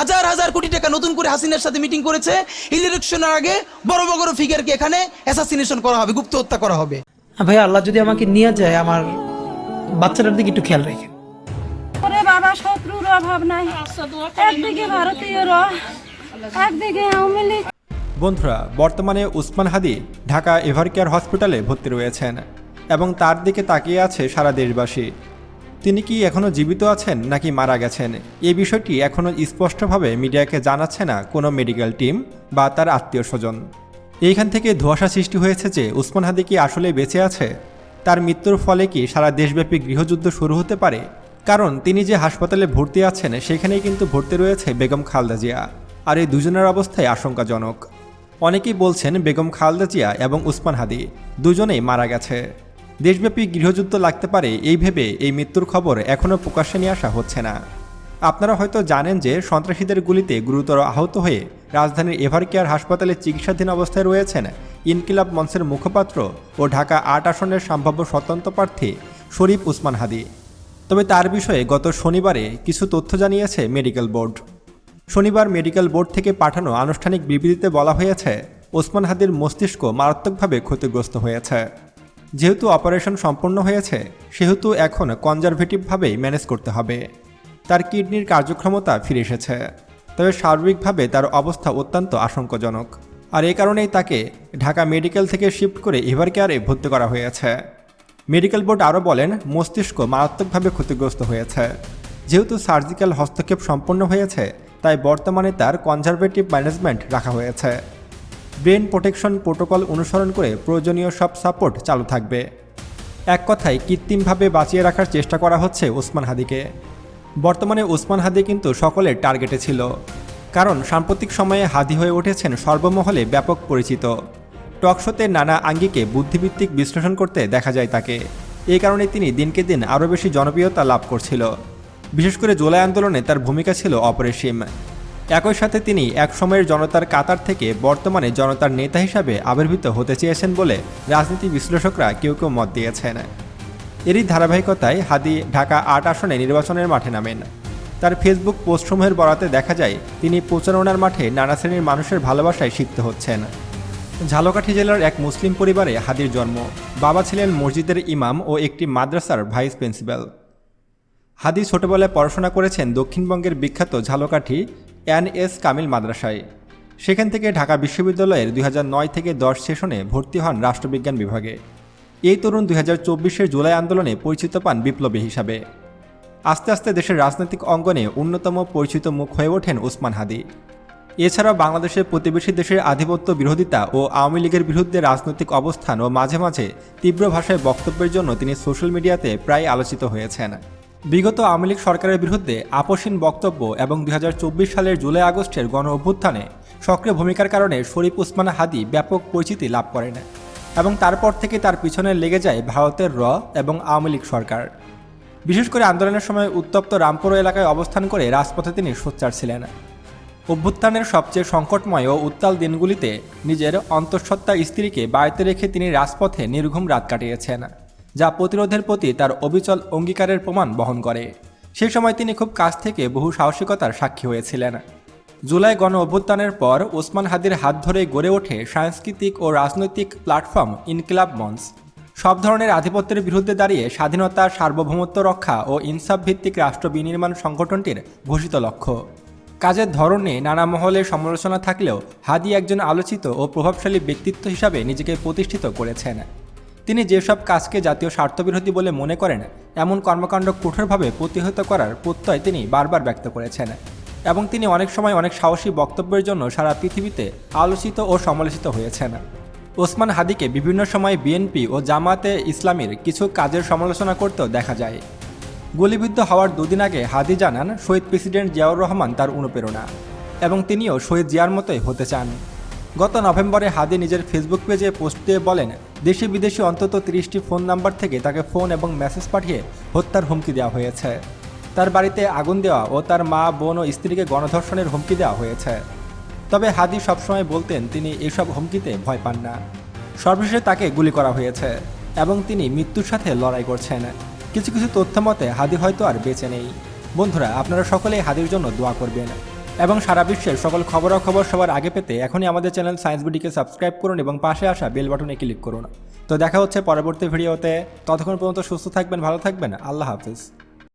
হাজার হাজার কোটি টাকা নতুন করে হাসিনার সাথে মিটিং করেছে। ইলেকশনের আগে বড় বড় ফিগারকে এখানে অ্যাসাসিনেশন করা হবে গুপ্ত হত্যা করা হবে। ভাই আল্লাহ যদি আমাকে নিয়ে যায় আমার বাচ্চাটার দিকে একটু খেয়াল রেখে ওরে বাবা শত্রুর অভাব নাই। একদিকে ভারতীয়রা একদিকে আওয়ামী লীগ। বন্ধুরা বর্তমানে উসমান হাদি ঢাকা এভারকেয়ার হসপিটালে ভর্তি রয়েছেন এবং তার দিকে তাকিয়ে আছে সারা দেশবাসী। তিনি কি এখনও জীবিত আছেন নাকি মারা গেছেন? এই বিষয়টি এখনও স্পষ্টভাবে মিডিয়াকে জানাচ্ছে না কোনো মেডিকেল টিম বা তার আত্মীয় স্বজন। এইখান থেকে ধোঁয়াশা সৃষ্টি হয়েছে যে উসমান হাদি কি আসলে বেঁচে আছে? তার মৃত্যুর ফলে কি সারা দেশব্যাপী গৃহযুদ্ধ শুরু হতে পারে? কারণ তিনি যে হাসপাতালে ভর্তি আছেন, সেখানেই কিন্তু ভর্তি রয়েছে বেগম খালদা জিয়া। আর এই দুজনের অবস্থায় আশঙ্কাজনক। অনেকেই বলছেন বেগম খালদা জিয়া এবং উসমান হাদি দুজনেই মারা গেছে। দেশব্যাপী গৃহযুদ্ধ লাগতে পারে এই ভেবে এই মৃত্যুর খবর এখনও প্রকাশ্যে নিয়ে আসা হচ্ছে না। আপনারা হয়তো জানেন যে সন্ত্রাসীদের গুলিতে গুরুতর আহত হয়ে রাজধানীর এভারকেয়ার হাসপাতালে চিকিৎসাধীন অবস্থায় রয়েছেন ইনকিলাব মঞ্চের মুখপাত্র ও ঢাকা আট আসনের সম্ভাব্য স্বতন্ত্র প্রার্থী শরীফ উসমান হাদি। তবে তার বিষয়ে গত শনিবারে কিছু তথ্য জানিয়েছে মেডিকেল বোর্ড। শনিবার মেডিকেল বোর্ড থেকে পাঠানো আনুষ্ঠানিক বিবৃতিতে বলা হয়েছে ওসমান হাদির মস্তিষ্ক মারাত্মকভাবে ক্ষতিগ্রস্ত হয়েছে। যেহেতু অপারেশন সম্পন্ন হয়েছে, সেহেতু এখন কনজারভেটিভভাবেই ম্যানেজ করতে হবে। তার কিডনির কার্যক্ষমতা ফিরে এসেছে। তবে সার্বিকভাবে তার অবস্থা অত্যন্ত আশঙ্কাজনক। আর এ কারণেই তাকে ঢাকা মেডিকেল থেকে শিফট করে এভার কেয়ারে ভর্তি করা হয়েছে। মেডিকেল বোর্ড আরও বলেন, মস্তিষ্ক মারাত্মকভাবে ক্ষতিগ্রস্ত হয়েছে। যেহেতু সার্জিক্যাল হস্তক্ষেপ সম্পন্ন হয়েছে, তাই বর্তমানে তার কনজারভেটিভ ম্যানেজমেন্ট রাখা হয়েছে। ব্রেন প্রোটেকশন প্রোটোকল অনুসরণ করে প্রয়োজনীয় সব সাপোর্ট চালু থাকবে। এক কথায়, কৃত্রিমভাবে বাঁচিয়ে রাখার চেষ্টা করা হচ্ছে ওসমান হাদিকে। বর্তমানে ওসমান হাদি কিন্তু সকলের টার্গেটে ছিল। কারণ সাম্প্রতিক সময়ে হাদি হয়ে উঠেছেন সর্বমহলে ব্যাপক পরিচিত। টকশোতে নানা আঙ্গিকে বুদ্ধিভিত্তিক বিশ্লেষণ করতে দেখা যায় তাকে। এই কারণে তিনি দিনকে দিন আরও বেশি জনপ্রিয়তা লাভ করছিল। বিশেষ করে জুলাই আন্দোলনে তার ভূমিকা ছিল অপরিসীম। একই সাথে তিনি এক সময়ের জনতার কাতার থেকে বর্তমানে জনতার নেতা হিসাবে আবির্ভূত হতে চেয়েছেন বলে রাজনীতি বিশ্লেষকরা কেউ কেউ মত দিয়েছেন। এরই ধারাবাহিকতায় হাদি ঢাকা আট আসনে নির্বাচনের মাঠে নামেন। তার ফেসবুক পোস্টসমূহের বরাতে দেখা যায়, তিনি প্রচারণার মাঠে নানা শ্রেণির মানুষের ভালোবাসায় সিক্ত হচ্ছেন। ঝালকাঠি জেলার এক মুসলিম পরিবারে হাদির জন্ম। বাবা ছিলেন মসজিদের ইমাম ও একটি মাদ্রাসার ভাইস প্রিন্সিপাল। হাদি ছোটবেলায় পড়াশোনা করেছেন দক্ষিণবঙ্গের বিখ্যাত ঝালকাঠি এন এস কামিল মাদ্রাসায়। সেখান থেকে ঢাকা বিশ্ববিদ্যালয়ের দুই নয় থেকে দশ সেশনে ভর্তি হন রাষ্ট্রবিজ্ঞান বিভাগে। এই তরুণ দুই হাজার জুলাই আন্দোলনে পরিচিত পান বিপ্লবী হিসাবে। আস্তে আস্তে দেশের রাজনৈতিক অঙ্গনে অন্যতম পরিচিত মুখ হয়ে ওঠেন উসমান হাদি। এছাড়াও বাংলাদেশের প্রতিবেশী দেশের আধিপত্য বিরোধিতা ও আওয়ামী লীগের বিরুদ্ধে রাজনৈতিক অবস্থান ও মাঝে মাঝে তীব্র ভাষায় বক্তব্যের জন্য তিনি সোশ্যাল মিডিয়াতে প্রায় আলোচিত হয়েছেন। বিগত আওয়ামী লীগ সরকারের বিরুদ্ধে আপোষহীন বক্তব্য এবং দুই হাজার চব্বিশ সালের জুলাই আগস্টের গণ অভ্যুত্থানে সক্রিয় ভূমিকার কারণে শরীফ উসমান হাদি ব্যাপক পরিচিতি লাভ করেন এবং তারপর থেকে তার পিছনে লেগে যায় ভারতের র এবং আওয়ামী লীগ সরকার। বিশেষ করে আন্দোলনের সময় উত্তপ্ত রামপুর এলাকায় অবস্থান করে রাজপথে তিনি সোচ্চার ছিলেন। অভ্যুত্থানের সবচেয়ে সংকটময় ও উত্তাল দিনগুলিতে নিজের অন্তঃসত্ত্বা স্ত্রীকে বাড়িতে রেখে তিনি রাজপথে নির্ঘুম রাত কাটিয়েছেন। যা প্রতিরোধের প্রতি তার অবিচল অঙ্গীকারের প্রমাণ বহন করে। সেই সময় তিনি খুব কাছ থেকে বহু সাহসিকতার সাক্ষী হয়েছিলেন। জুলাই গণ অভ্যুত্থানের পর ওসমান হাদির হাত ধরে গড়ে ওঠে সাংস্কৃতিক ও রাজনৈতিক প্ল্যাটফর্ম ইনকিলাব মঞ্চ। সব ধরনের আধিপত্যের বিরুদ্ধে দাঁড়িয়ে স্বাধীনতা, সার্বভৌমত্ব রক্ষা ও ইনসাফ ভিত্তিক রাষ্ট্র বিনির্মাণ সংগঠনটির ঘোষিত লক্ষ্য। কাজের ধরনে নানা মহলে সমালোচনা থাকলেও হাদি একজন আলোচিত ও প্রভাবশালী ব্যক্তিত্ব হিসাবে নিজেকে প্রতিষ্ঠিত করেছেন। তিনি যেসব কাজকে জাতীয় স্বার্থবিরোধী বলে মনে করেন, এমন কর্মকাণ্ড কঠোরভাবে প্রতিহত করার প্রত্যয় তিনি বারবার ব্যক্ত করেছেন এবং তিনি অনেক সময় অনেক সাহসী বক্তব্যের জন্য সারা পৃথিবীতে আলোচিত ও সমালোচিত হয়েছেন। ওসমান হাদিকে বিভিন্ন সময় বিএনপি ও জামাতে ইসলামীর কিছু কাজের সমালোচনা করতেও দেখা যায়। গুলিবিদ্ধ হওয়ার দুদিন আগে হাদি জানান, শহীদ প্রেসিডেন্ট জিয়াউর রহমান তার অনুপ্রেরণা এবং তিনিও শহীদ জিয়ার মতোই হতে চান। গত নভেম্বরে হাদি নিজের ফেসবুক পেজে পোস্ট দিয়ে বলেন দেশি বিদেশি অন্তত তিরিশটি ফোন নাম্বার থেকে তাকে ফোন এবং মেসেজ পাঠিয়ে হত্যার হুমকি দেওয়া হয়েছে। তার বাড়িতে আগুন দেওয়া ও তার মা, বোন ও স্ত্রীকে গণধর্ষণের হুমকি দেওয়া হয়েছে। তবে হাদি সবসময় বলতেন, তিনি এসব হুমকিতে ভয় পান না। সর্বশেষে তাকে গুলি করা হয়েছে এবং তিনি মৃত্যুর সাথে লড়াই করছেন। কিছু কিছু তথ্য মতে হাদি হয়তো আর বেঁচে নেই। বন্ধুরা, আপনারা সকলেই হাদির জন্য দোয়া করবেন। এবং সারা বিশ্বের সকল খবরাখবর সবার আগে পেতে এখনই আমাদের চ্যানেল সায়েন্স বিডিকে সাবস্ক্রাইব করুন এবং পাশে আসা বেল বাটনে ক্লিক করুন। তো দেখা হচ্ছে পরবর্তী ভিডিওতে। ততক্ষণ পর্যন্ত সুস্থ থাকবেন, ভালো থাকবেন। আল্লাহ হাফিজ।